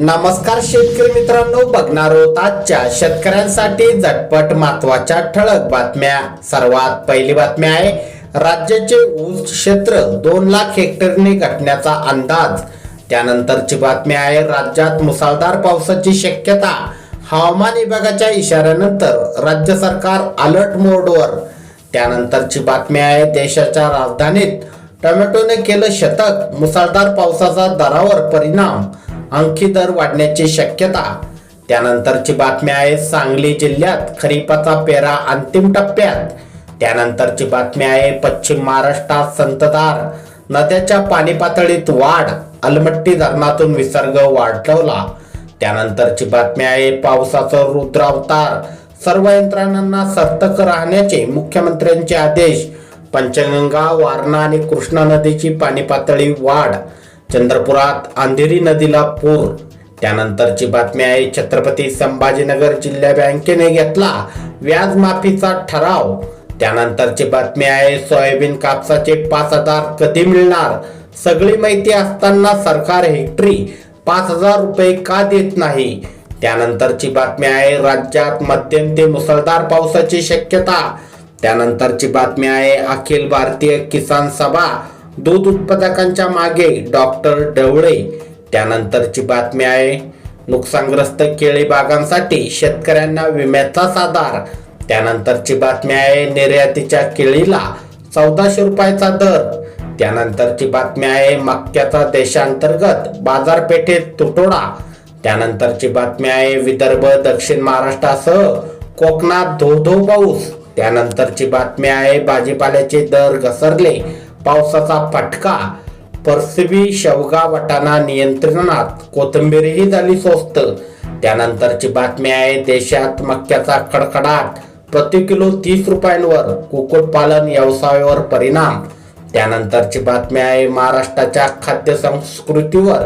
नमस्कार शेतकरी मित्रांनो बघणार आहोत आजच्या शेतकऱ्यांसाठी झटपट महत्त्वाच्या ठळक बातम्या. सर्वात पहिली बातमी आहे राज्याचे ऊस क्षेत्र दोन लाख हेक्टरने घटण्याचा अंदाज. त्यानंतरची बातमी आहे राज्यात मुसळधार पावसाची शक्यता. हवामान विभागाच्या इशाऱ्यानंतर राज्य सरकार अलर्ट मोडवर. त्यानंतरची बातमी आहे देशाच्या राजधानीत टोमॅटोने केलं शतक. मुसळधार पावसाचा दरावर परिणाम. आणखी दर वाढण्याची शक्यता. त्यानंतरची बातमी आहे सांगली जिल्ह्यात खरीपाचा पेरा अंतिम टप्प्यात. त्यानंतरची बातमी आहे पश्चिम महाराष्ट्रात संतधार नद्याच्या पाणी पातळीत वाढ अलमट्टी धरणातून विसर्ग वाढवला. त्यानंतरची बातमी आहे पावसाचं रुद्रावतार सर्व यंत्रणांना सतर्क राहण्याचे मुख्यमंत्र्यांचे आदेश. पंचगंगा वारणा आणि कृष्णा नदीची पाणी पातळी वाढ चंद्रपुरात अंधेरी नदीला पूर. त्यानंतरची बातमी आहे छत्रपती संभाजीनगर जिल्हा बँकेने घेतला व्याज माफीचा ठराव. त्यानंतरची बातमी आहे सोयाबीन कापसाचे पाच हजार कधी मिळणार? सगळी माहिती असताना सरकार हेक्टरी पाच हजार रुपये का देत नाही? त्यानंतरची बातमी आहे राज्यात मध्यम ते मुसळधार पावसाची शक्यता. त्यानंतरची बातमी आहे अखिल भारतीय किसान सभा. दूध उत्पादकांच्या मागे डॉक्टर डवळे त्यानंतरची बातमी आहे नुकसानग्रस्त केळी बागांसाठी शेतकऱ्यांना विम्याचा साधार. त्यानंतरची बातमी आहे निर्यातीच्या केळीला चौदाशे रुपयाचा दर. त्यानंतरची बातमी आहे मक्याचा देशांतर्गत बाजारपेठेत तुटोडा त्यानंतरची बातमी आहे विदर्भ दक्षिण महाराष्ट्रासह कोकणात धो धो पाऊस. त्यानंतरची बातमी आहे भाजीपाल्याचे दर घसरले. पावसाचा फटका. परसिबी शेवगा वटाणा नियंत्रणात कोथिंबीरही झाली स्वस्त. त्यानंतरची बातमी आहे देशात मक्याचा कडकडाट. प्रति किलो तीस रुपयांवर कुक्कुटपालन व्यवसायावर परिणाम. त्यानंतरची बातमी आहे महाराष्ट्राच्या खाद्य संस्कृतीवर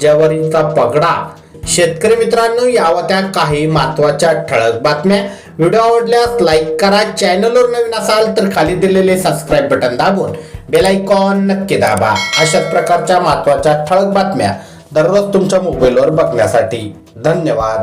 ज्वारीचा पगडा. शेतकरी मित्रांनो यावं त्या काही महत्त्वाच्या ठळक बातम्या. व्हिडिओ आवडल्यास लाईक करा. चॅनलवर नवीन असाल तर खाली दिलेले सबस्क्राईब बटन दाबून बेल आयकॉन नक्की दाबा. अशाच प्रकारच्या महत्त्वाच्या ठळक बातम्या दररोज तुमच्या मोबाईलवर बघण्यासाठी धन्यवाद.